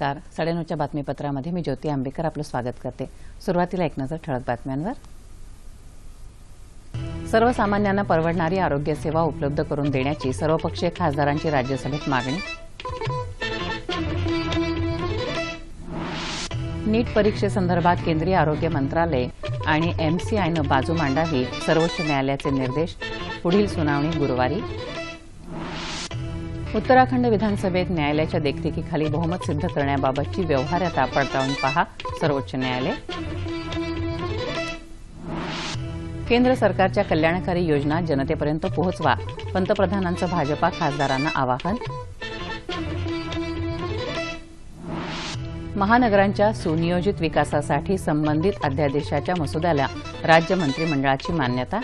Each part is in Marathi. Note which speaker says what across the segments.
Speaker 1: नमस्कार. साडेनऊच्या बातमीपत्रामध्ये मी ज्योती आंबेकर आपलं स्वागत करते. सुरुवातीला एक नजर ठळक बातम्यांवर. सर्वसामान्यांना परवडणारी आरोग्य सेवा उपलब्ध करून देण्याची सर्वपक्षीय खासदारांची राज्यसभेत मागणी. नीट परीक्षेसंदर्भात केंद्रीय आरोग्य मंत्रालय आणि एमसीआयनं बाजू मांडावी सर्वोच्च न्यायालयाचे निर्देश. पुढील सुनावणी गुरुवारी. उत्तराखंड विधानसभेत न्यायालयाच्या देखरेखीखाली बहुमत सिद्ध करण्याबाबतची व्यवहार्यता पडताळून पहा. सर्वोच्च न्यायालय. केंद्र सरकारच्या कल्याणकारी योजना जनतेपर्यंत पोहोचवा. पंतप्रधानांचं भाजपा खासदारांना आवाहन. महानगरांच्या सुनियोजित विकासासाठी संबंधित अध्यादेशाच्या मसुद्याला राज्य मंत्रिमंडळाची मान्यता.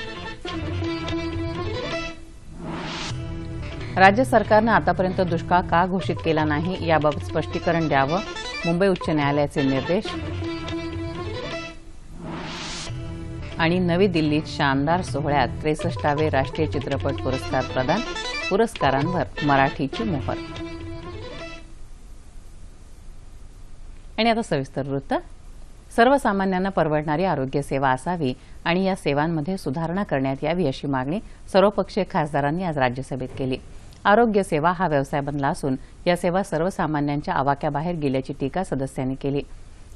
Speaker 1: राज्य सरकारनं आतापर्यंत दुष्काळ का घोषित केला नाही याबाबत स्पष्टीकरण द्यावं मुंबई उच्च न्यायालयाचे निर्देश. आणि नवी दिल्लीत शानदार सोहळ्यात त्रेसष्टावे राष्ट्रीय चित्रपट पुरस्कार प्रदान पुरस्कारांवर मराठीची मोहर. आणि आता सविस्तर वृत्त. सर्वसामान्यांना परवडणारी आरोग्य सेवा असावी आणि या सेवांमध्ये सुधारणा करण्यात यावी अशी मागणी सर्वपक्षीय खासदारांनी आज राज्यसभेत केली. आरोग्य सेवा हा व्यवसाय बनला असून या सेवा सर्वसामान्यांच्या आवाक्याबाहेर गेल्याची टीका सदस्यांनी केली.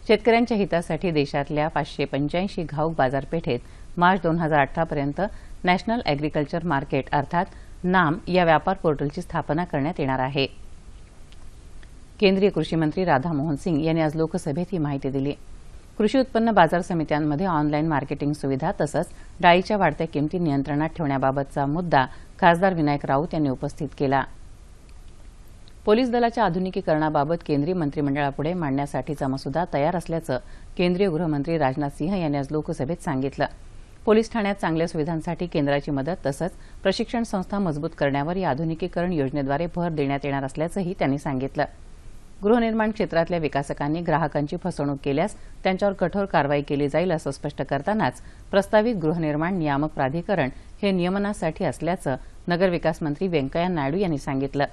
Speaker 1: शेतकऱ्यांच्या हितासाठी देशातल्या पाचशे पंच्याऐंशी घाऊक बाजारपेठेत मार्च दोन हजार अठरापर्यंत नॅशनल अॅग्रिकल्चर मार्केट अर्थात नाम या व्यापार पोर्टलची स्थापना करण्यात येणार आहे. केंद्रीय कृषी मंत्री राधामोहन सिंग यांनी आज लोकसभेत ही माहिती दिली. कृषी उत्पन्न बाजार समित्यांमध्ये ऑनलाईन मार्केटिंग सुविधा तसंच डाळीच्या वाढत्या किमती नियंत्रणात ठेवण्याबाबतचा मुद्दा खासदार विनायक राऊत यांनी उपस्थित केला. पोलीस दलाच्या आधुनिकीकरणाबाबत केंद्रीय मंत्रिमंडळापुढे मांडण्यासाठीचा मसुदा तयार असल्याचं केंद्रीय गृहमंत्री राजनाथ सिंह यांनी आज लोकसभेत सांगितलं. पोलीस ठाण्यात चांगल्या सुविधांसाठी केंद्राची मदत तसंच प्रशिक्षण संस्था मजबूत करण्यावर या आधुनिकीकरण योजनेद्वारे भर देण्यात येणार असल्याचंही त्यांनी सांगितलं. गृहनिर्माण क्षेत्रातल्या विकासकांनी ग्राहकांची फसवणूक केल्यास त्यांच्यावर कठोर कारवाई केली जाईल असं स्पष्ट करतानाच प्रस्तावित गृहनिर्माण नियामक प्राधिकरण हे नियमनासाठी असल्याचं नगरविकास मंत्री व्यंकय्या नायडू यांनी सांगितलं.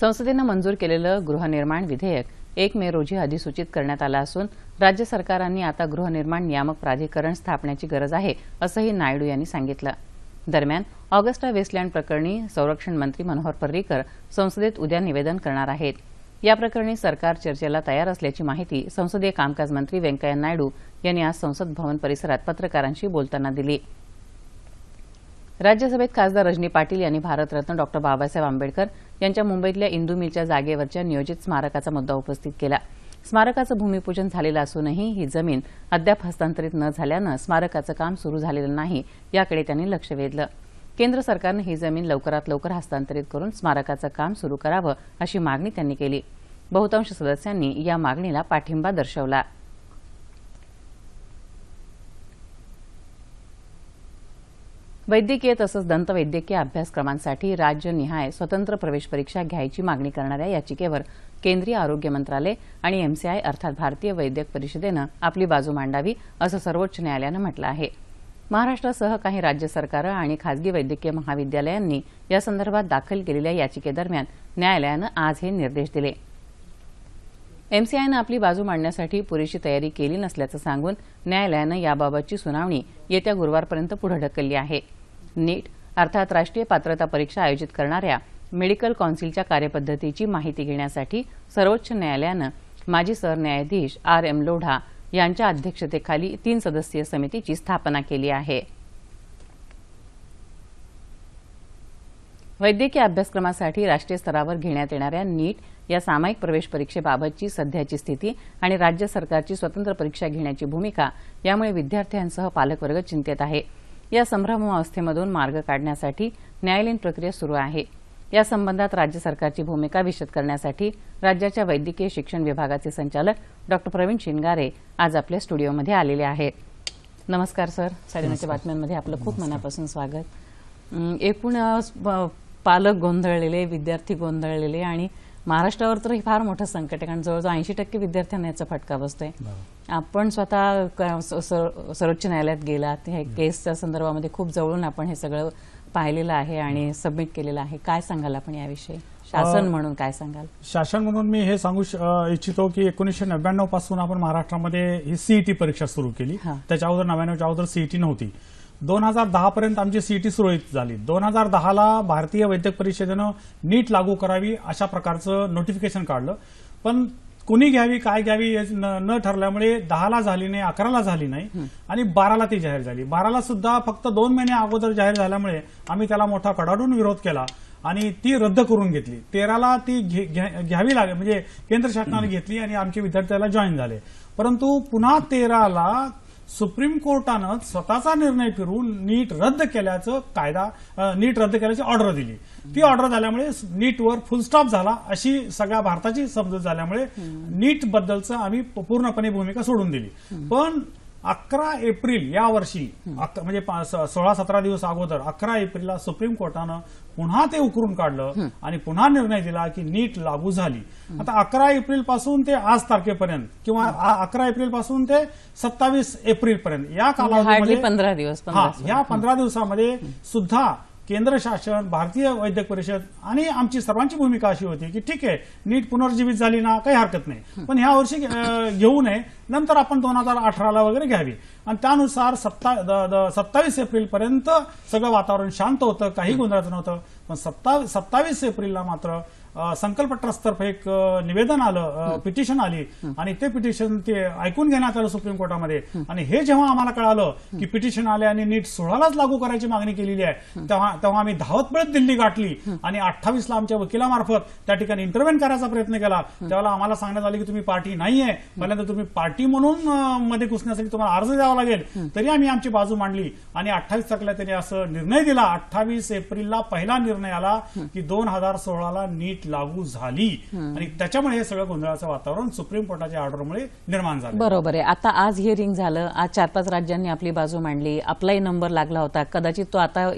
Speaker 1: संसदेनं मंजूर केलेलं गृहनिर्माण विधेयक एक मे रोजी अधिसूचित करण्यात आलं असून राज्य सरकारांनी आता गृहनिर्माण नियामक प्राधिकरण स्थापण्याची गरज आहे असंही नायडू यांनी सांगितलं. दरम्यान ऑगस्टा वेस्टलँड प्रकरणी संरक्षण मंत्री मनोहर पर्रीकर संसदेत उद्या निवेदन करणार आहेत. या प्रकरणी सरकार चर्चेला तयार असल्याची माहिती संसदीय कामकाज मंत्री व्यंकय्या नायडू यांनी आज संसद भवन परिसरात पत्रकारांशी बोलताना दिली. राज्यसभेत खासदार रजनी पाटील यांनी भारतरत्न डॉक्टर बाबासाहेब आंबेडकर यांच्या मुंबईतल्या इंदू मिलच्या जागेवरच्या नियोजित स्मारकाचा मुद्दा उपस्थित केला. स्मारकाचं भूमिपूजन झालेलं असूनही ही जमीन अद्याप हस्तांतरित न झाल्यानं स्मारकाचं काम सुरू झालेलं नाही याकडे त्यांनी लक्ष वेधलं. केंद्र सरकारनं ही जमीन लवकरात लवकर हस्तांतरित करून स्मारकाचं काम सुरू करावं अशी मागणी त्यांनी केली. बहुतांश सदस्यांनी या मागणीला पाठिंबा दर्शवला. वैद्यकीय तसंच दंतवैद्यकीय अभ्यासक्रमांसाठी राज्यनिहाय स्वतंत्र प्रवेश परीक्षा घ्यायची मागणी करणाऱ्या याचिकेवर केंद्रीय आरोग्य मंत्रालय आणि एमसीआय अर्थात भारतीय वैद्यक परिषदेनं आपली बाजू मांडावी असं सर्वोच्च न्यायालयानं म्हटलं आहे. महाराष्ट्रासह काही राज्य सरकारं आणि खासगी वैद्यकीय महाविद्यालयांनी यासंदर्भात दाखल केलेल्या याचिकेदरम्यान न्यायालयानं आज हे निर्देश दिले. एमसीआयनं आपली बाजू मांडण्यासाठी पुरेशी तयारी केली नसल्याचं सांगून न्यायालयानं याबाबतची सुनावणी येत्या गुरुवारपर्यंत पुढे ढकलली आहे. नीट अर्थात राष्ट्रीय पात्रता परीक्षा आयोजित करणाऱ्या मेडिकल कौन्सिलच्या कार्यपद्धतीची माहिती घेण्यासाठी सर्वोच्च न्यायालयानं माजी सरन्यायाधीश आर एम लोढा यांच्या अध्यक्षतेखाली तीन सदस्यीय समितीची स्थापना केली आहे. वैद्यकीय अभ्यासक्रमासाठी राष्ट्रीय स्तरावर घेण्यात येणाऱ्या नीट या सामायिक प्रवेश परीक्षेबाबतची सध्याची स्थिती आणि राज्य सरकारची स्वतंत्र परीक्षा घेण्याची भूमिका यामुळे विद्यार्थ्यांसह पालकवर्ग चिंतेत आहे. या संभ्रमावस्थेमधून मार्ग काढण्यासाठी न्यायालयीन प्रक्रिया सुरू आहे. या संबंधात राज्य सरकारची भूमिका विशद करण्यासाठी राज्याच्या वैद्यकीय शिक्षण विभागाचे संचालक डॉक्टर प्रवीण शिंगारे आज आपल्या स्टुडिओमध्ये आलेले आहेत. नमस्कार सर. साडेनऊच्या बातम्यांमध्ये आपलं खूप मनापासून स्वागत. एकूण पालक गोंधळलेले विद्यार्थी गोंधळलेले आणि महाराष्ट्रावर तर हे फार मोठं संकट आहे कारण जवळजवळ ऐंशी टक्के विद्यार्थ्यांना याचा फटका बसतोय. आपण स्वतः सर्वोच्च न्यायालयात गेलात हे केसच्या संदर्भामध्ये खूप जवळून आपण हे सगळं पाहिलेलं आहे आणि सबमिट केलेलं आहे. काय सांगाल आपण याविषयी? शासन म्हणून काय सांगाल?
Speaker 2: शासन म्हणून मी हे सांगू इच्छितो की एकोणीसशे नव्याण्णवपासून आपण महाराष्ट्रामध्ये ही सीईटी परीक्षा सुरू केली. त्याच्या अगोदर नव्याण्णवच्या अगोदर सीईटी नव्हती. दोन हजार दहा पर्यंत आमची सीईटी सुरळीत झाली. दोन हजार दहाला भारतीय वैद्यक परिषदेनं नीट लागू करावी अशा प्रकारचं नोटिफिकेशन काढलं. पण कुणी घ्यावी काय घ्यावी न ठरल्यामुळे दहाला झाली नाही अकराला झाली नाही आणि बाराला ती जाहीर झाली. बाराला सुद्धा फक्त दोन महिने अगोदर जाहीर झाल्यामुळे आम्ही त्याला मोठा कडाडून विरोध केला आणि ती रद्द करून घेतली. तेराला ती घ्यावी लागेल म्हणजे केंद्र शासनाने घेतली आणि आमचे विद्यार्थी त्याला जॉईन झाले. परंतु पुन्हा तेराला सुप्रीम कोर्टानं स्वतःचा निर्णय फिरून नीट रद्द केल्याचं कायदा नीट रद्द केल्याची ऑर्डर दिली. ती ऑर्डर झाल्यामुळे नीटवर फुल स्टॉप झाला अशी सगळ्या भारताची समजूत झाल्यामुळे नीट बद्दलचं आम्ही पूर्णपणे भूमिका सोडून दिली. पण अकरा एप्रिल या वर्षी म्हणजे सोळा सतरा दिवस अगोदर अकरा एप्रिलला सुप्रीम कोर्टानं पुन्हा ते उकरून काढलं आणि पुन्हा निर्णय दिला की नीट लागू झाली. आता अकरा एप्रिलपासून ते आज तारखेपर्यंत किंवा अकरा एप्रिलपासून ते सत्तावीस एप्रिल पर्यंत या कालावधीमध्ये
Speaker 1: पंधरा दिवस
Speaker 2: हा या पंधरा दिवसामध्ये सुद्धा केंद्र शासन भारतीय वैद्यक परिषद आणि आमची सर्वांची भूमिका अशी होती की ठीक आहे नीट पुनर्जीवित झाली ना काही हरकत नाही. पण ह्या वर्षी घेऊ नये. नंतर आपण दोन हजार अठराला वगैरे घ्यावी. आणि त्यानुसार सत्ता द- द- सत्तावीस एप्रिल पर्यंत सगळं वातावरण शांत होतं काही गोंधळाचं नव्हतं. पण सत्ता सत्तावीस एप्रिलला मात्र संकल्प ट्रस्टतर्फे एक निवेदन आलं पिटिशन आली. आणि ते पिटिशन ते ऐकून घेण्यात आलं सुप्रीम कोर्टामध्ये. आणि हे जेव्हा आम्हाला कळालं की पिटिशन आले आणि नीट सोळालाच लागू करायची मागणी केलेली आहे तेव्हा तेव्हा आम्ही धावत पळत दिल्ली गाठली. आणि अठ्ठावीसला आमच्या वकिलामार्फत त्या ठिकाणी इंटरव्हेन करायचा प्रयत्न केला. त्यावेळेला आम्हाला सांगण्यात आलं की तुम्ही पार्टी नाहीये. पहिल्यांदा तुम्ही पार्टी म्हणून मध्ये घुसण्यासाठी तुम्हाला अर्ज द्यावा लागेल. तरी आम्ही आमची बाजू मांडली. आणि अठ्ठावीस तारखेला त्यांनी असं निर्णय दिला. अठ्ठावीस एप्रिलला पहिला निर्णय आला की दोन हजार सोळाला नीट लागू झाली. आणि त्याच्यामुळे हे सगळं गोंधळाचं वातावरण सुप्रीम कोर्टाच्या ऑर्डरमुळे निर्माण झालं.
Speaker 1: बरोबर आहे. आता आज हिअरिंग झालं. आज चार पाच राज्यांनी आपली बाजू मांडली. आपलाही नंबर लागला होता. कदाचित तो आता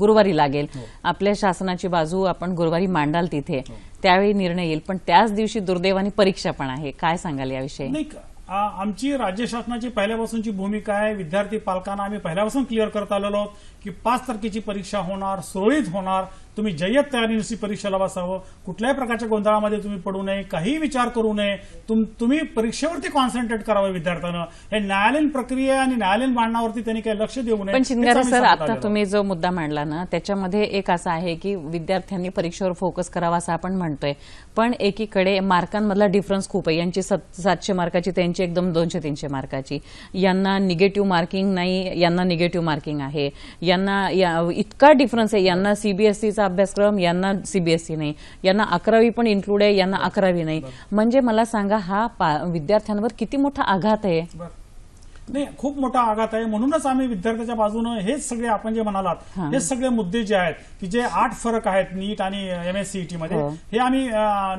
Speaker 1: गुरुवारी लागेल. आपल्या शासनाची बाजू आपण गुरुवारी मांडाल तिथे. त्यावेळी निर्णय येईल. पण त्याच दिवशी दुर्दैवानी परीक्षा पण आहे. काय सांगाल याविषयी?
Speaker 2: आमची राज्य शासनाची पहिल्यापासूनची भूमिका आहे. विद्यार्थी पालकांना आम्ही पहिल्यापासून क्लिअर करत आलेलो आहोत की पाच तारखेची परीक्षा होणार सुरळीत होणार. तुम्ही जय्यत तयारीनुसार परीक्षेला बसावं कुठल्याही प्रकारच्या गोंधळामध्ये तुम्ही पडू नये काही विचार करू नये तुम- तुम्ही परीक्षेवरती कॉन्सन्ट्रेट करावं विद्यार्थ्यानं. हे न्यायालयीन प्रक्रिया आणि न्यायालयीन मांडणावरती त्यांनी काही लक्ष देऊ नये
Speaker 1: पण शिंगारे
Speaker 2: आम्ही
Speaker 1: सर आता. तुम्ही जो मुद्दा मांडला ना त्याच्यामध्ये एक असा आहे की विद्यार्थ्यांनी परीक्षेवर फोकस करावा असं आपण म्हणतोय. पण एकीकडे मार्कांमधला डिफरन्स खूप आहे. यांची सत- सातशे मार्काची त्यांची एकदम दोनशे तीनशे मार्काची. यांना निगेटिव्ह मार्किंग नाही यांना निगेटिव्ह मार्किंग आहे. यांना इतका डिफरन्स आहे. यांना सीबीएसईचा अभ्यासक्रम यांना सीबीएसई नाही यांना अकरावी पण इन्क्लूड आहे यांना अकरावी नाही म्हणजे मला सांगा हा विद्यार्थ्यांवर किती मोठा आघात आहे.
Speaker 2: नाही खूप मोठा आघात आहे म्हणूनच आम्ही विद्यार्थ्याच्या बाजूनं हेच सगळे आपण जे म्हणालात
Speaker 1: हा.
Speaker 2: हेच सगळे मुद्दे जे आहेत की जे आठ फरक आहेत नीट आणि एम एस सीईटी मध्ये
Speaker 1: हो.
Speaker 2: हे आम्ही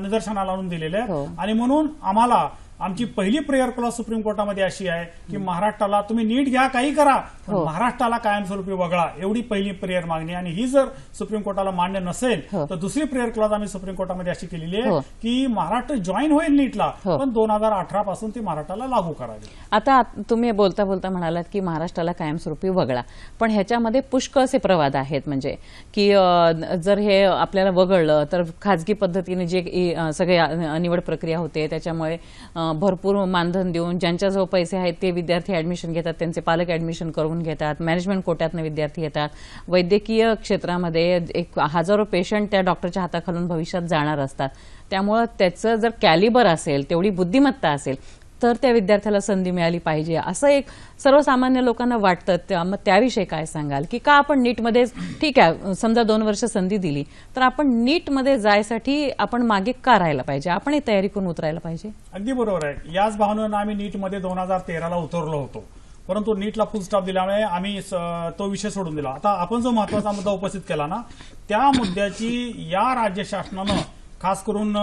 Speaker 2: निदर्शनाला आणून दिलेले
Speaker 1: हो.
Speaker 2: आहेत आणि म्हणून आम्हाला आमची पहिली प्रेयर क्लॉज सुप्रीम कोर्टामध्ये अशी आहे की महाराष्ट्राला तुम्ही नीट घ्या काही करा पण
Speaker 1: हो.
Speaker 2: महाराष्ट्राला कायमस्वरूपी वगळा एवढी पहिली प्रेयर मागणी आणि ही जर सुप्रीम कोर्टाला मान्य नसेल
Speaker 1: हो.
Speaker 2: तर दुसरी प्रेयर क्लॉज आम्ही सुप्रीम कोर्टामध्ये अशी केलेली
Speaker 1: हो.
Speaker 2: आहे की महाराष्ट्र जॉईन होईल नीटला
Speaker 1: हो.
Speaker 2: पण दोन हजार अठरा पासून ती महाराष्ट्राला लागू करावी
Speaker 1: आता तुम्ही बोलता बोलता म्हणालात की महाराष्ट्राला कायमस्वरूपी वगळा पण ह्याच्यामध्ये पुष्कळसे प्रवाद आहेत म्हणजे की जर हे आपल्याला वगळलं तर खाजगी पद्धतीने जे सगळे निवड प्रक्रिया होते त्याच्यामुळे भरपूर मानधन देऊन ज्यांच्याजवळ पैसे आहेत ते विद्यार्थी ऍडमिशन घेतात त्यांचे पालक ऍडमिशन करून घेतात मॅनेजमेंट कोट्यातनं विद्यार्थी येतात. वैद्यकीय क्षेत्रामध्ये एक हजारो पेशंट त्या डॉक्टरच्या हाताखालून भविष्यात जाणार असतात. त्यामुळं त्याचं जर कॅलिबर असेल तेवढी बुद्धिमत्ता असेल तर त्या विद्यार्थ्याला संधी मिळाली पाहिजे. असं एक सर्वसामान्य लोकांना वाटतं. त्या- मग त्याविषयी काय सांगाल? की का आपण नीटमध्ये ठीक आहे समजा दोन वर्ष संधी दिली तर आपण नीटमध्ये जायसाठी आपण मागे का राहायला पाहिजे? आपणही तयारी करून उतरायला पाहिजे?
Speaker 2: अगदी बरोबर आहे. याच भावनेनं आम्ही नीटमध्ये दोन हजार तेराला उतरलो होतो. परंतु नीटला फुल स्टॉप दिल्यामुळे आम्ही तो विषय सोडून दिला. आता आपण जो महत्त्वाचा मुद्दा उपस्थित केला ना त्या मुद्द्याची या राज्य शासनानं खास करून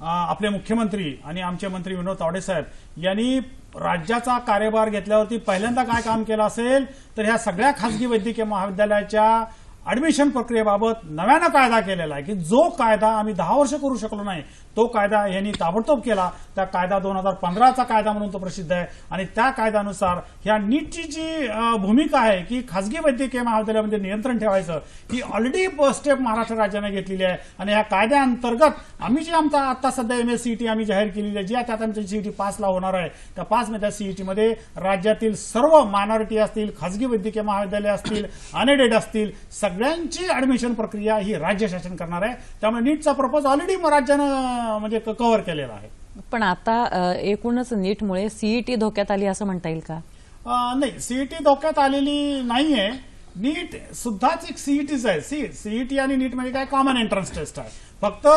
Speaker 2: आपले मुख्यमंत्री आणि आमचे मंत्री विनोद तावडे साहेब यांनी राज्याचा कार्यभार घेतल्यावरती पहिल्यांदा काय काम केलं असेल तर ह्या सगळ्या खासगी वैद्यकीय महाविद्यालयाच्या ऍडमिशन प्रक्रियेबाबत नव्यानं कायदा केलेला आहे की जो कायदा आम्ही दहा वर्ष करू शकलो नाही तो कायदा यांनी ताबडतोब केला. त्या कायदा दोन हजार पंधराचा कायदा म्हणून तो प्रसिद्ध आहे. आणि त्या कायद्यानुसार ह्या नीटची जी भूमिका आहे की खासगी वैद्यकीय महाविद्यालयामध्ये नियंत्रण ठेवायचं ही ऑलरेडी स्टेप महाराष्ट्र राज्याने घेतलेली आहे. आणि या कायद्याअंतर्गत आम्ही जी आमचा आता सध्या एम एस सीईटी आम्ही जाहीर केलेली आहे जी आता आमची सीईटी पासला होणार आहे त्या पाच मध्ये सीईटी मध्ये राज्यातील सर्व मायनॉरिटी असतील खासगी वैद्यकीय महाविद्यालय असतील अनएडेड असतील सगळ्यांची ऍडमिशन प्रक्रिया ही राज्य शासन करणार आहे. त्यामुळे नीटचा प्रपोज ऑलरेडी राज्यानं म्हणजे कव्हर केलेला आहे.
Speaker 1: पण आता एकूणच नीटमुळे सीईटी धोक्यात आली असं म्हणता येईल का?
Speaker 2: नाही. सीईटी धोक्यात आलेली नाहीये. नीट सुद्धाच एक सीईटीच आहे. सी सीईटी आणि नीट म्हणजे काय? कॉमन एंट्रन्स टेस्ट आहे. फक्त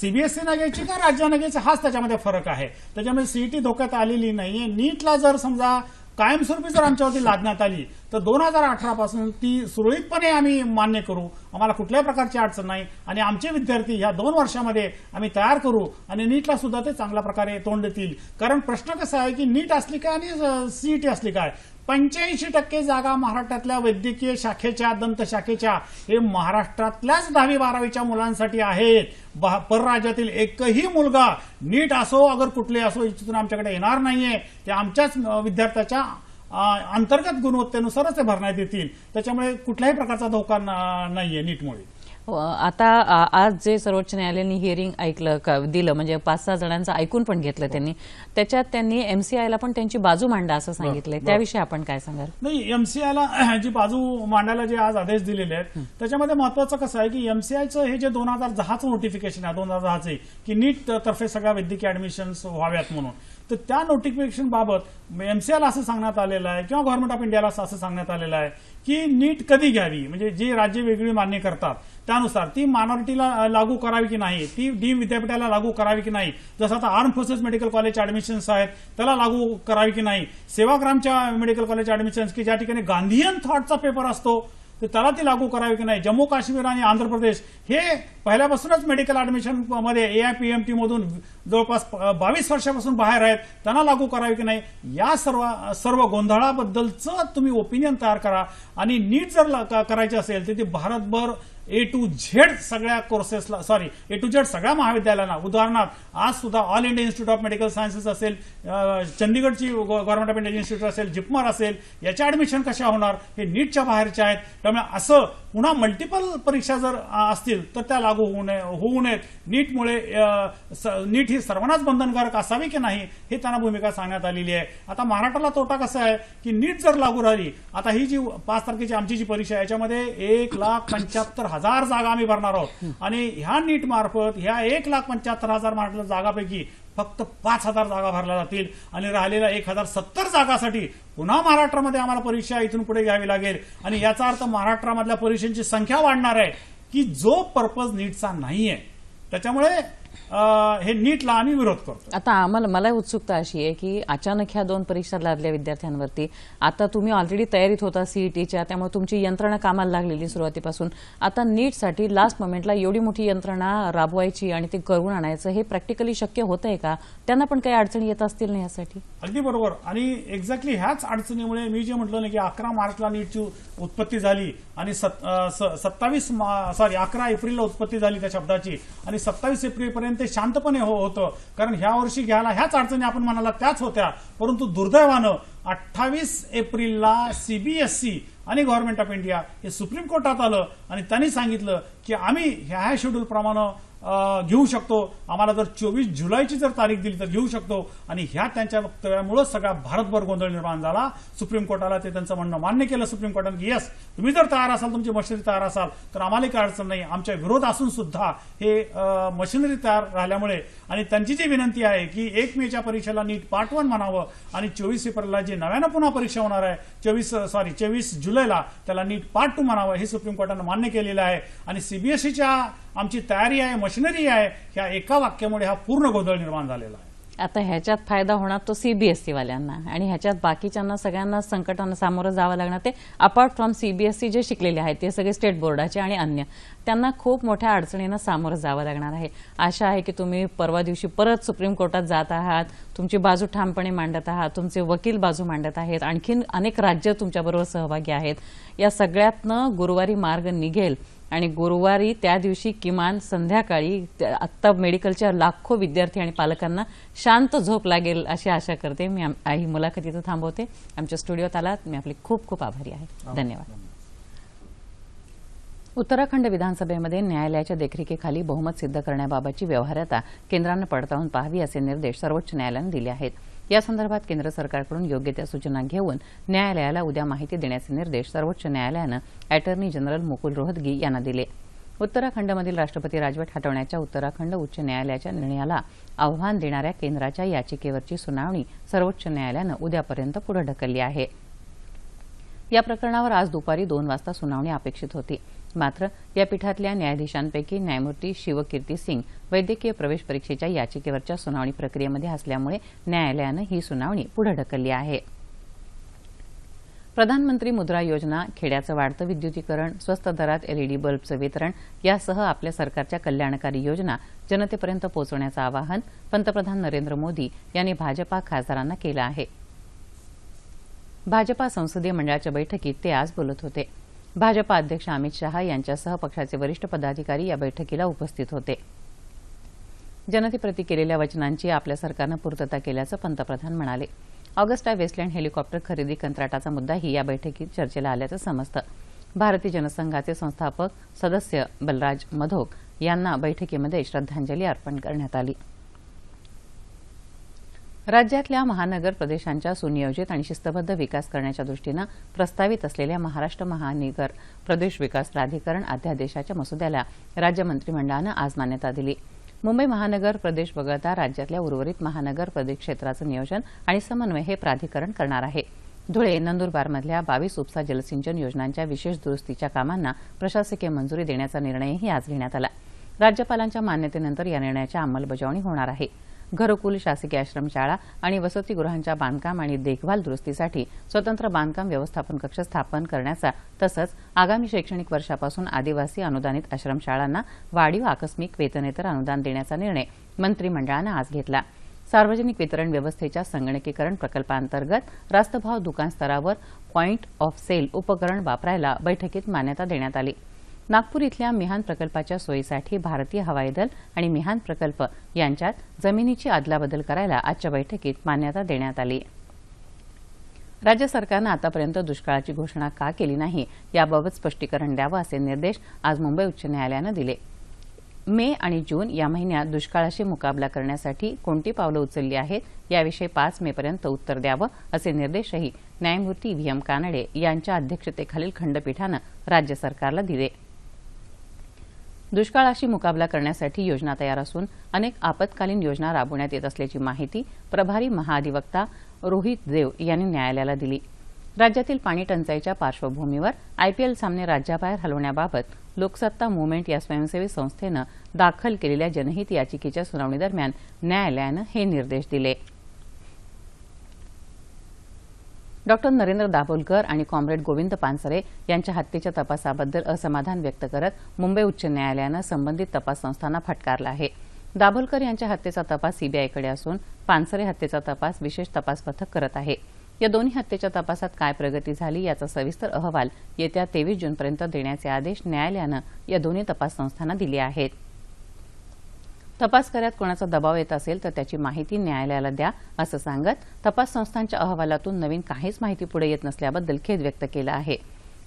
Speaker 2: सीबीएसईनं घ्यायची का राज्यानं घ्यायची? हाच त्याच्यामध्ये फरक आहे. त्याच्यामुळे सीईटी धोक्यात आलेली नाहीये. नीटला जर समजा कायमस्वरूपी जर आमच्यावरती लादण्यात आली तर दोन हजार अठरा पासून ती सुरळीतपणे आम्ही मान्य करू. आम्हाला कुठल्याही प्रकारची अडचण नाही. आणि आमचे विद्यार्थी ह्या दोन वर्षामध्ये आम्ही तयार करू आणि नीटला सुद्धा ते चांगल्या प्रकारे तोंड देतील. कारण प्रश्न कसा आहे की नीट असली काय आणि सीईटी असली काय? पंच्याऐंशी टक्के जागा महाराष्ट्रातल्या वैद्यकीय शाखेच्या दंत शाखेच्या हे महाराष्ट्रातल्याच दहावी बारावीच्या मुलांसाठी आहेत. परराज्यातील एकही मुलगा नीट असो अगर कुठले असो इथून आमच्याकडे येणार नाहीये. ते आमच्याच विद्यार्थ्याच्या अंतर्गत गुणवत्तेनुसारच ते भरण्यात येतील. त्याच्यामुळे कुठल्याही प्रकारचा धोका नाहीये नीटमुळे.
Speaker 1: आता आज जे सर्वोच्च न्यायालयाने हिअरिंग ऐकलं दिलं म्हणजे पाच सहा जणांचं ऐकून पण घेतलं त्यांनी त्याच्यात त्यांनी एमसीआयला पण त्यांची बाजू मांडा असं सांगितलंय. त्याविषयी आपण काय सांगाल?
Speaker 2: नाही एमसीआयला जी बाजू मांडायला जे आज आदेश दिलेले आहेत त्याच्यामध्ये महत्वाचं कसं आहे की एमसीआयचं हे जे दोन हजार दहाचं नोटिफिकेशन आहे दोन हजार दहाचे की नीट तर्फे सगळ्या वैद्यकीय ऍडमिशन्स व्हाव्यात म्हणून. तर त्या नोटिफिकेशन बाबत एमसीआयला असं सांगण्यात आलेलं आहे किंवा गव्हर्नमेंट ऑफ इंडियाला असं सांगण्यात आलेलं आहे की नीट कधी घ्यावी? म्हणजे जी राज्य वेगळी मान्य करतात त्यानुसार ती मायनॉरिटीला लागू करावी की नाही? ती डीम विद्यापीठाला लागू करावी की नाही? जसं आता arm forces medical college admissions आहेत त्याला लागू करावी की नाही? सेवाग्रामच्या मेडिकल कॉलेज ऍडमिशन्स की ज्या ठिकाणी गांधीयन थॉटचा पेपर असतो तर त्याला ती लागू करावी की नाही? जम्मू काश्मीर आणि आंध्र प्रदेश हे पहिल्यापासूनच मेडिकल ऍडमिशनमध्ये एआयपीएमटी मधून जवळपास बावीस वर्षापासून बाहेर आहेत त्यांना लागू करावी की नाही? या सर्व सर्व गोंधळाबद्दलचं तुम्ही ओपिनियन तयार करा. आणि नीट जर ला- क- असेल तर ती भारतभर ए टू झेड सगळ्या कोर्सेसला सॉरी ए टू झेड सगळ्या महाविद्यालयांना. उदाहरणार्थ आज सुद्धा all India institute of medical sciences असेल चंदीगडची गव्हर्नमेंट ऑफ इंडिया इन्स्टिट्यूट असेल जिपमर असेल याच्या ऍडमिशन कशा होणार? हे नीटच्या बाहेरच्या आहेत. त्यामुळे असं पुन्हा मल्टिपल परीक्षा जर असतील तर त्या लागू होऊ नये होऊ नयेत. नीटमुळे स- नीट ही सर्वांनाच बंधनकारक असावी की नाही हे त्यांना भूमिका सांगण्यात आलेली आहे. आता महाराष्ट्राला तोटा कसा आहे? की नीट जर लागू राहिली आता ही जी पाच तारखेची आमची जी परीक्षा आहे याच्यामध्ये एक लाख पंच्याहत्तर हजार जागा आम्ही भरणार आहोत. आणि ह्या नीट मार्फत ह्या एक लाख पंच्याहत्तर हजार मार्फत जागापैकी फक्त पाच हजार जागा भरल्या जातील. आणि राहिलेल्या एक हजार सत्तर जागासाठी पुन्हा महाराष्ट्रामध्ये आम्हाला परीक्षा इथून पुढे घ्यावी लागेल. आणि याचा अर्थ महाराष्ट्रामधल्या परीक्षांची संख्या वाढणार आहे की जो पर्पज नीटचा नाहीये. त्याच्यामुळे हे नीटला आम्ही विरोध करतो.
Speaker 1: आता आम्हाला मला उत्सुकता अशी आहे की अचानक ह्या दोन परीक्षा लादल्या विद्यार्थ्यांवरती. आता तुम्ही ऑलरेडी तयारीत होता सीईटीच्या त्यामुळे तुमची यंत्रणा कामाला लागलेली सुरुवातीपासून. आता नीटसाठी लास्ट मोमेंटला एवढी मोठी यंत्रणा राबवायची आणि ते करून आणायचं हे प्रॅक्टिकली शक्य होतंय का? त्यांना पण काही अडचणी येत असतील ना यासाठी?
Speaker 2: अगदी बरोबर. आणि एक्झॅक्टली ह्याच अडचणीमुळे मी जे म्हटलं ना की अकरा मार्चला नीटची उत्पत्ती झाली आणि सत्तावीस सॉरी अकरा एप्रिलला उत्पत्ती झाली त्या शब्दाची. आणि सत्तावीस एप्रिलपर्यंत ते शांतपणे हो होतं. कारण ह्या वर्षी घ्यायला ह्याच अडचणी आपण म्हणाला त्याच होत्या. परंतु दुर्दैवानं अठ्ठावीस एप्रिलला सीबीएसई आणि गव्हर्नमेंट ऑफ इंडिया हे सुप्रीम कोर्टात आलं आणि त्यांनी सांगितलं की आम्ही ह्या ह्या शेड्यूल घेऊ शकतो. आम्हाला जर चोवीस जुलैची जर तारीख दिली तर घेऊ शकतो. आणि ह्या त्यांच्या वक्तव्यामुळे सगळा भारतभर गोंधळ निर्माण झाला. सुप्रीम कोर्टाला ते त्यांचं म्हणणं मान्य केलं सुप्रीम कोर्टानं की येस तुम्ही जर तयार असाल तुमची मशिनरी तयार असाल तर आम्हाला काही अडचण नाही. आमच्या विरोध असून सुद्धा हे मशिनरी तयार राहिल्यामुळे आणि त्यांची जी विनंती आहे की एक मेच्या परीक्षेला नीट पार्ट वन म्हणावं आणि चोवीस एप्रिलला जी नव्यानं पुन्हा परीक्षा होणार आहे चोवीस सॉरी चोवीस जुलैला त्याला नीट पार्ट टू म्हणावं हे सुप्रीम कोर्टानं मान्य केलेलं आहे. आणि सीबीएसईच्या आमची तयारी आहे मशिनरी आहे ह्या एका वाक्यामुळे हा पूर्ण गोंधळ निर्माण झालेला आहे.
Speaker 1: आता ह्याच्यात फायदा होणार तो सीबीएसई वाल्यांना आणि ह्याच्यात बाकीच्यांना सगळ्यांना संकटांना सामोरं जावं लागणार ते अपार्ट फ्रॉम सीबीएसई जे शिकलेले आहेत ते सगळे स्टेट बोर्डाचे आणि अन्य त्यांना खूप मोठ्या अडचणींना सामोरं जावं लागणार आहे. आशा आहे की तुम्ही परवा दिवशी परत सुप्रीम कोर्टात जात आहात तुमची बाजू ठामपणे मांडत आहात तुमचे वकील बाजू मांडत आहेत आणखीन अनेक राज्य तुमच्याबरोबर सहभागी आहेत. या सगळ्यातनं गुरुवारी मार्ग निघेल. आणि गुरुवारी त्या दिवशी किमान संध्याकाळी आत्ता मेडिकलच्या लाखो विद्यार्थी आणि पालकांना शांत झोप लागेल अशी आशा करते. मी ही मुलाखत इथं थांबवते. आमच्या स्टुडिओत आलात. मी आपली खूप खूप आभारी आहे. धन्यवाद. उत्तराखंड विधानसभेमध्ये न्यायालयाच्या देखरेखीखाली बहुमत सिद्ध करण्याबाबतची व्यवहार्यता केंद्रानं पडताळून पाहावी असे निर्देश सर्वोच्च न्यायालयानं दिले आहेत. या संदर्भात केंद्र सरकारकडून योग्य त्या सूचना घेऊन न्यायालयाला उद्या माहिती देण्याचे निर्देश सर्वोच्च न्यायालयानं अॅटर्नी जनरल मुकुल रोहतगी यांना दिले. उत्तराखंडमधील राष्ट्रपती राजवट हटवण्याच्या उत्तराखंड उच्च न्यायालयाच्या निर्णयाला आव्हान देणाऱ्या केंद्राच्या याचिकेवरची सुनावणी सर्वोच्च न्यायालयानं उद्यापर्यंत पुढे ढकलली आहे. या प्रकरणावर आज दुपारी दोन वाजता सुनावणी अपेक्षित होती. मात्र या पीठातल्या न्यायाधीशांपैकी न्यायमूर्ती शिवकीर्ती सिंग वैद्यकीय प्रवेश परीक्षेच्या याचिकेवरच्या सुनावणी प्रक्रियेमध्ये असल्यामुळे न्यायालयानं ही सुनावणी पुढे ढकलली आहे. प्रधानमंत्री मुद्रा योजना खेड्याचं वाढतं विद्युतीकरण स्वस्त दरात एलईडी बल्बचं वितरण यासह आपल्या सरकारच्या कल्याणकारी योजना जनतेपर्यंत पोहोचवण्याचं आवाहन पंतप्रधान नरेंद्र मोदी यांनी भाजपा खासदारांना केलं आहे. भाजपा संसदीय मंडळाच्या बैठकीत ते आज बोलत होते. भाजपा अध्यक्ष अमित शहा यांच्यासह पक्षाचे वरिष्ठ पदाधिकारी या बैठकीला उपस्थित होते. जनतेप्रती केलेल्या वचनांची आपल्या सरकारनं पूर्तता केल्याचं पंतप्रधान म्हणाले. ऑगस्टा वेस्टलँड हेलिकॉप्टर खरेदी कंत्राटाचा मुद्दाही या बैठकीत चर्चेला आल्याचं समजतं. भारतीय जनसंघाचे संस्थापक सदस्य बलराज मधोक यांना बैठकीमध्ये श्रद्धांजली अर्पण करण्यात आली. राज्यातल्या महानगर प्रदेशांच्या सुनियोजित आणि शिस्तबद्ध विकास करण्याच्या दृष्टीनं प्रस्तावित असलेल्या महाराष्ट्र महानगर प्रदेश विकास प्राधिकरण अध्यादेशाच्या मसुद्याला राज्य मंत्रिमंडळानं आज मान्यता दिली. मुंबई महानगर प्रदेश वगळता राज्यातल्या उर्वरित महानगर प्रदेश क्षेत्राचं नियोजन आणि समन्वय हे प्राधिकरण करणार आहे. धुळे नंदुरबारमधल्या बावीस उपसा जलसिंचन योजनांच्या विशेष दुरुस्तीच्या कामांना प्रशासकीय मंजुरी देण्याचा निर्णयही आज घेण्यात आला. राज्यपालांच्या मान्यतेनंतर या निर्णयाची अंमलबजावणी होणार आहे. घरकुल शासकीय आश्रमशाळा आणि वसतिगृहांच्या बांधकाम आणि देखभाल दुरुस्तीसाठी स्वतंत्र बांधकाम व्यवस्थापन कक्ष स्थापन करण्याचा तसंच आगामी शैक्षणिक वर्षापासून आदिवासी अनुदानित आश्रमशाळांना वाढीव आकस्मिक वेतनेतर अनुदान देण्याचा निर्णय मंत्रिमंडळानं आज घेतला. सार्वजनिक वितरण व्यवस्थेच्या संगणकीकरण प्रकल्पांतर्गत रास्तभाव दुकान स्तरावर पॉइंट ऑफ सेल उपकरण वापरायला बैठकीत मान्यता देण्यात आली. नागपूर इथल्या मिहान प्रकल्पाच्या सोयीसाठी भारतीय हवाई दल आणि मिहान प्रकल्प यांच्यात जमिनीची अदलाबदल करायला आजच्या बैठकीत मान्यता देण्यात आली. राज्य सरकारनं आतापर्यंत दुष्काळाची घोषणा का केली नाही याबाबत स्पष्टीकरण द्यावं असे निर्देश आज मुंबई उच्च न्यायालयानं दिले. मे आणि जून या महिन्यात दुष्काळाशी मुकाबला करण्यासाठी कोणती पावलं उचलली आहेत याविषयी पाच मेपर्यंत उत्तर द्यावं असे निर्देशही न्यायमूर्ती व्ही एम कानडे यांच्या अध्यक्षतेखालील खंडपीठानं राज्य सरकारला दिले. दुष्काळाशी मुकाबला करण्यासाठी योजना तयार असून अनेक आपत्कालीन योजना राबवण्यात येत असल्याची माहिती प्रभारी महाधिवक्ता रोहित देव यांनी न्यायालयाला दिली. राज्यातील पाणी टंचाईच्या पार्श्वभूमीवर आयपीएल सामने राज्याबाहेर हलवण्याबाबत लोकसत्ता मुव्हमेंट या स्वयंसेवी संस्थेनं दाखल केलेल्या जनहित याचिकेच्या सुनावणीदरम्यान न्यायालयानं हे निर्देश दिले. डॉक्टर नरेंद्र दाभोलकर आणि कॉम्रेड गोविंद पानसरे यांच्या हत्येच्या तपासाबद्दल असमाधान व्यक्त करत मुंबई उच्च न्यायालयानं संबंधित तपास संस्थांना फटकारला आहे. दाभोलकर यांच्या हत्येचा तपास सीबीआयकडे असून पानसरे हत्येचा तपास विशेष तपास पथक करत आहे. या दोन्ही हत्येच्या तपासात काय प्रगती झाली याचा सविस्तर अहवाल येत्या तेवीस जूनपर्यंत देण्याचे आदेश न्यायालयानं या दोन्ही तपास संस्थांना दिले आहेत. तपास कार्यात कोणाचा दबाव येत असेल तर त्याची माहिती न्यायालयाला द्या असं सांगत तपास संस्थांच्या अहवालातून नवीन काहीच माहिती पुढे येत नसल्याबद्दल खेद व्यक्त केला आहे.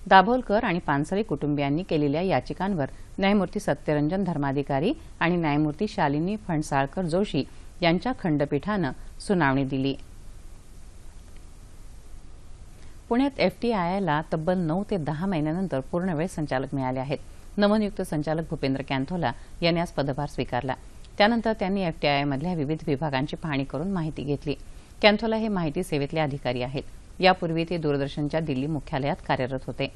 Speaker 1: दाभोलकर आणि पानसरे कुटुंबियांनी केलेल्या याचिकांवर न्यायमूर्ती सत्यरंजन धर्माधिकारी आणि न्यायमूर्ती शालिनी फणसाळकर जोशी यांच्या खंडपीठानं सुनावणी दिली. पुण्यात एफटीआयला तब्बल नऊ ते दहा महिन्यानंतर पूर्णवेळ संचालक मिळाले आहेत. नवनियुक्त संचालक भूपेंद्र कॅन्थोला यांनी आज पदभार स्वीकारला. त्यानंतर त्यांनी एफटीआयआयमधल्या विविध विभागांची पाहणी करून माहिती घेतली. कॅन्थोला हे माहिती सेवेतले अधिकारी आहेत. यापूर्वी ते दूरदर्शनच्या दिल्ली मुख्यालयात कार्यरत होते.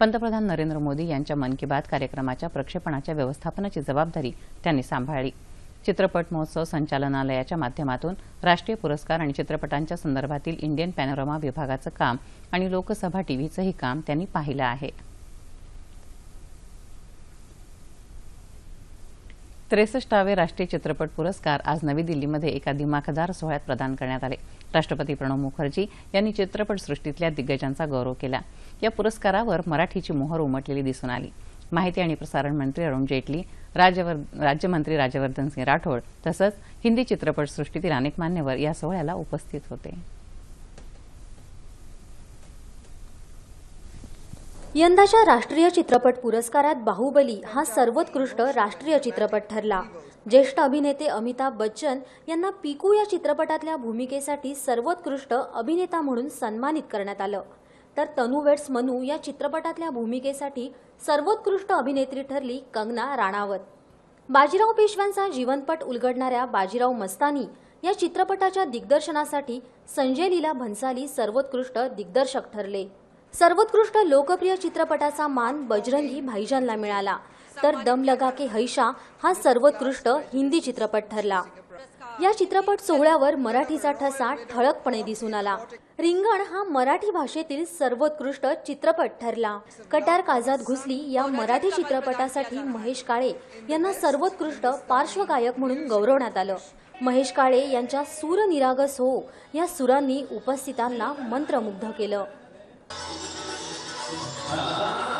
Speaker 1: पंतप्रधान नरेंद्र मोदी यांच्या मन की बात कार्यक्रमाच्या प्रक्षेपणाच्या व्यवस्थापनाची जबाबदारी त्यांनी सांभाळली. चित्रपट महोत्सव संचालनालयाच्या माध्यमातून राष्ट्रीय पुरस्कार आणि चित्रपटांच्या संदर्भातील इंडियन पॅनोरमा विभागाचं काम आणि लोकसभा टीव्हीचंही काम त्यांनी पाहिलं आहे. त्रेसष्टावे राष्ट्रीय चित्रपट पुरस्कार आज नवी दिल्लीमध्ये एका दिमाखदार सोहळ्यात प्रदान करण्यात आले. राष्ट्रपती प्रणव मुखर्जी यांनी चित्रपटसृष्टीतल्या दिग्गजांचा गौरव केला. या पुरस्कारावर मराठीची मोहर उमटलेली दिसून आली. माहिती आणि प्रसारण मंत्री अरुण जेटली राज्यवर राज्यमंत्री राजवर्धन सिंह राठोड तसंच हिंदी चित्रपटसृष्टीतील अनेक मान्यवर या सोहळ्याला उपस्थित होते.
Speaker 3: यंदाच्या राष्ट्रीय चित्रपट पुरस्कारात बाहुबली हा सर्वोत्कृष्ट राष्ट्रीय चित्रपट ठरला. ज्येष्ठ अभिनेते अमिताभ बच्चन यांना पिकू या चित्रपटातल्या भूमिकेसाठी सर्वोत्कृष्ट अभिनेता म्हणून सन्मानित करण्यात आलं. तर तनू वेट्स मनू या चित्रपटातल्या भूमिकेसाठी सर्वोत्कृष्ट अभिनेत्री ठरली कंगना राणावत. बाजीराव पेशव्यांचा जीवनपट उलगडणाऱ्या बाजीराव मस्तानी या चित्रपटाच्या दिग्दर्शनासाठी संजय लीला भन्साली सर्वोत्कृष्ट दिग्दर्शक ठरले. सर्वोत्कृष्ट लोकप्रिय चित्रपटाचा मान बजरंगी भाईजानला मिळाला. तर दम लगा के हैशा हा सर्वोत्कृष्ट हिंदी चित्रपट ठरला. या चित्रपट सोहळ्यावर मराठीचा ठसा ठळकपणे दिसून आला. रिंगण हा मराठी भाषेतील सर्वोत्कृष्ट चित्रपट ठरला. कटार काजात घुसली या मराठी चित्रपटासाठी महेश काळे यांना सर्वोत्कृष्ट पार्श्वगायक म्हणून गौरवण्यात आलं. महेश काळे यांच्या सूर निरागस हो या सुरांनी उपस्थितांना मंत्रमुग्ध केलं.
Speaker 4: पुन्हा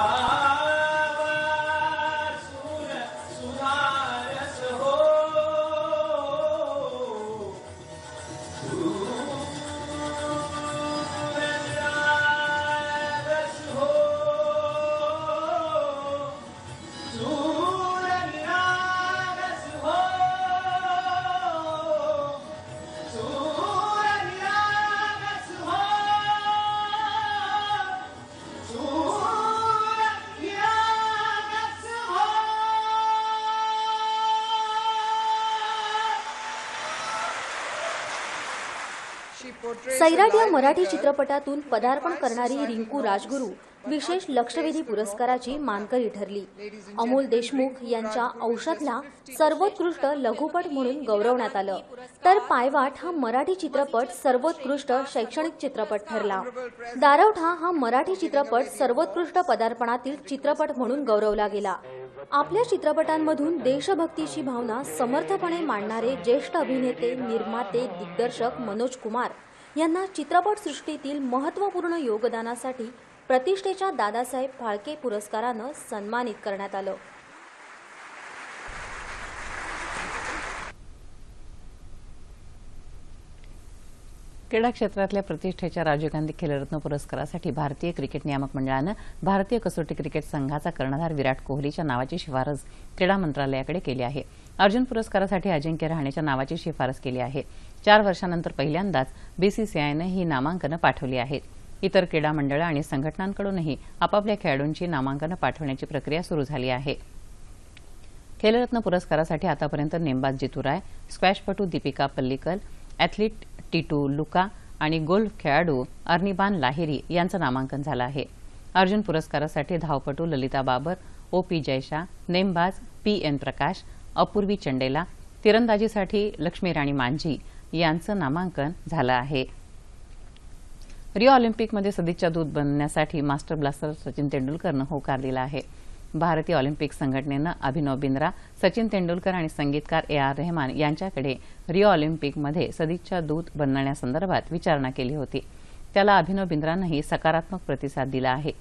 Speaker 4: यावा
Speaker 3: सैराट या मराठी चित्रपटातून पदार्पण करणारी रिंकू राजगुरू विशेष लक्षवेधी पुरस्काराची मानकरी ठरली. अमोल देशमुख यांच्या औषधला सर्वोत्कृष्ट लघुपट म्हणून गौरवण्यात आलं. तर पायवाट हा मराठी चित्रपट सर्वोत्कृष्ट शैक्षणिक चित्रपट ठरला. दारवठा हा मराठी चित्रपट सर्वोत्कृष्ट पदार्पणातील चित्रपट म्हणून गौरवला गेला. आपल्या चित्रपटांमधून देशभक्तीची भावना समर्थपणे मांडणारे ज्येष्ठ अभिनेते निर्माते दिग्दर्शक मनोज कुमार यांना चित्रपटसृष्टीतील महत्त्वपूर्ण योगदानासाठी प्रतिष्ठेच्या दादासाहेब फाळके पुरस्कारानं सन्मानित करण्यात आलं.
Speaker 1: क्रीडा क्षेत्रातल्या प्रतिष्ठेच्या राजीव गांधी खेलरत्न पुरस्कारासाठी भारतीय क्रिकेट नियामक मंडळानं भारतीय कसोटी क्रिकेट संघाचा कर्णधार विराट कोहलीच्या नावाची शिफारस क्रीडा मंत्रालयाकडे केली आहे. अर्जुन पुरस्कारासाठी अजिंक्य रहाणेच्या नावाची शिफारस केली आहे. चार वर्षानंतर पहिल्यांदाच बीसीसीआयनं ही नामांकनं पाठवली आहेत. इतर क्रीडा मंडळं आणि संघटनांकडूनही आपापल्या खेळाडूंची नामांकनं पाठवण्याची प्रक्रिया सुरू झाली आहे. खेलरत्न पुरस्कारासाठी आतापर्यंत नेमबाज जितू राय स्क्वॅशपटू दीपिका पल्लिकल ॲथलीट टिटू लुका आणि गोल्फ खेळाडू अर्निबान लाहिरी यांचं नामांकन झालं आहे. अर्जुन पुरस्कारासाठी धावपटू ललिता बाबर ओ पी जयशा नेमबाज पी एन प्रकाश अपूर्वी चंडेला तिरंदाजीसाठी लक्ष्मी राणी मांझी यांचं नामांकन झालं आहे. रिओ ऑलिम्पिकमध्ये सदिच्छा दूत बनण्यासाठी मास्टर ब्लास्टर सचिन तेंडुलकरनं होकार दिला आहे. भारतीय ऑलिम्पिक संघटनेनं अभिनव बिंद्रा सचिन तेंडुलकर आणि संगीतकार ए आर रेहमान यांच्याकडे रिओ ऑलिम्पिकमध्ये सदिच्छा दूत बनण्यासंदर्भात विचारणा केली होती. त्याला अभिनव बिंद्रानंही सकारात्मक प्रतिसाद दिला आहे.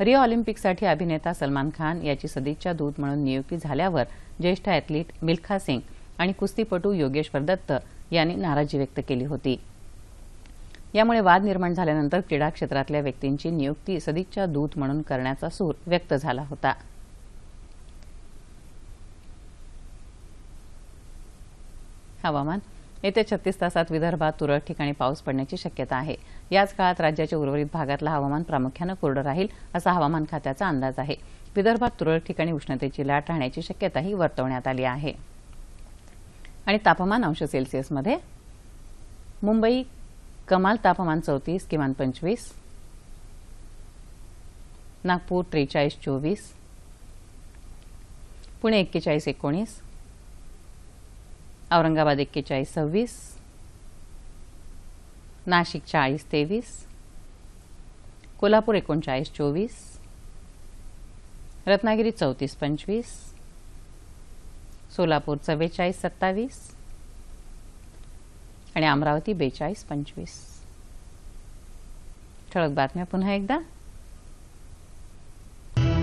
Speaker 1: रिओ ऑलिम्पिकसाठी अभिनेता सलमान खान याची सदिच्छा दूत म्हणून नियुक्ती झाल्यावर ज्येष्ठ ॲथलीट मिल्खा सिंग आणि कुस्तीपटू योगेश्वर दत्त यांनी नाराजी व्यक्त केली होती. यामुळे वाद निर्माण झाल्यानंतर क्रीडा क्षेत्रातल्या व्यक्तींची नियुक्ती सदिच्छा दूत म्हणून करण्याचा सूर व्यक्त झाला होता. हवामान. येत्या छत्तीस तासात विदर्भात तुरळक ठिकाणी पाऊस पडण्याची शक्यता आहे. याच काळात राज्याच्या उर्वरित भागातलं हवामान प्रामुख्यानं कोरडं राहील असा हवामान खात्याचा अंदाज आहे. विदर्भात तुरळक ठिकाणी उष्णतेची लाट राहण्याची शक्यताही वर्तवण्यात आली आहे. आणि तापमान अंश सेल्सिअसमध्ये मुंबई कमाल तापमान चौतीस किमान पंचवीस. नागपूर त्रेचाळीस चोवीस. पुणे एक्केचाळीस एकोणीस. औरंगाबाद एक्केचाळीस सव्वीस. नाशिक चाळीस तेवीस. कोल्हापूर एकोणचाळीस चोवीस. रत्नागिरी चौतीस पंचवीस. सोलापूर चव्वेचाळीस सत्तावीस आणि अमरावती बेचाळीस पंचवीस. ठळक बातम्या पुन्हा एकदा.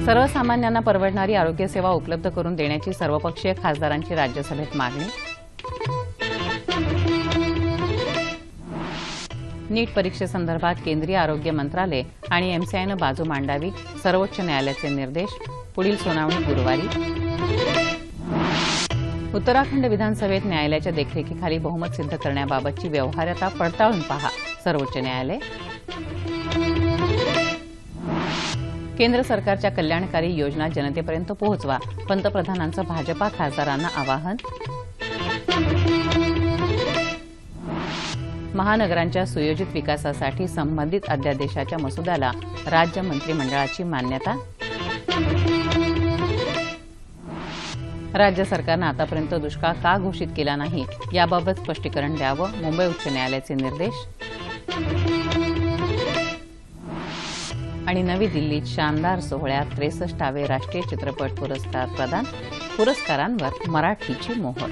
Speaker 1: सर्वसामान्यांना परवडणारी आरोग्य सेवा उपलब्ध करून देण्याची सर्वपक्षीय खासदारांची राज्यसभेत मागणी. नीट परीक्षेसंदर्भात केंद्रीय आरोग्य मंत्रालय आणि एमसीआयनं बाजू मांडावी सर्वोच्च न्यायालयाचे निर्देश. पुढील सुनावणी गुरुवारी. उत्तराखंड विधानसभेत न्यायालयाच्या देखरेखीखाली बहुमत सिद्ध करण्याबाबतची व्यवहार्यता पडताळून पहा. सर्वोच्च न्यायालय. केंद्र सरकारच्या कल्याणकारी योजना जनतेपर्यंत पोहोचवा. पंतप्रधानांचं भाजपा खासदारांना आवाहन. महानगरांच्या सुयोजित विकासासाठी संबंधित अध्यादेशाच्या मसुद्याला राज्य मंत्रिमंडळाची मान्यता. राज्य सरकारनं आतापर्यंत दुष्काळ का घोषित केला नाही याबाबत स्पष्टीकरण द्यावं मुंबई उच्च न्यायालयाचे निर्देश. आणि नवी दिल्लीत शानदार सोहळ्यात त्रेसष्टावे राष्ट्रीय चित्रपट पुरस्कार प्रदान पुरस्कारांवर मराठीची मोहर.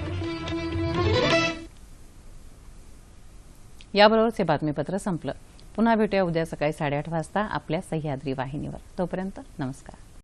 Speaker 1: याबरोबरच हे बातमीपत्र संपलं. पुन्हा भेटूया उद्या सकाळी साडेआठ वाजता आपल्या सह्याद्री वाहिनीवर. तोपर्यंत नमस्कार.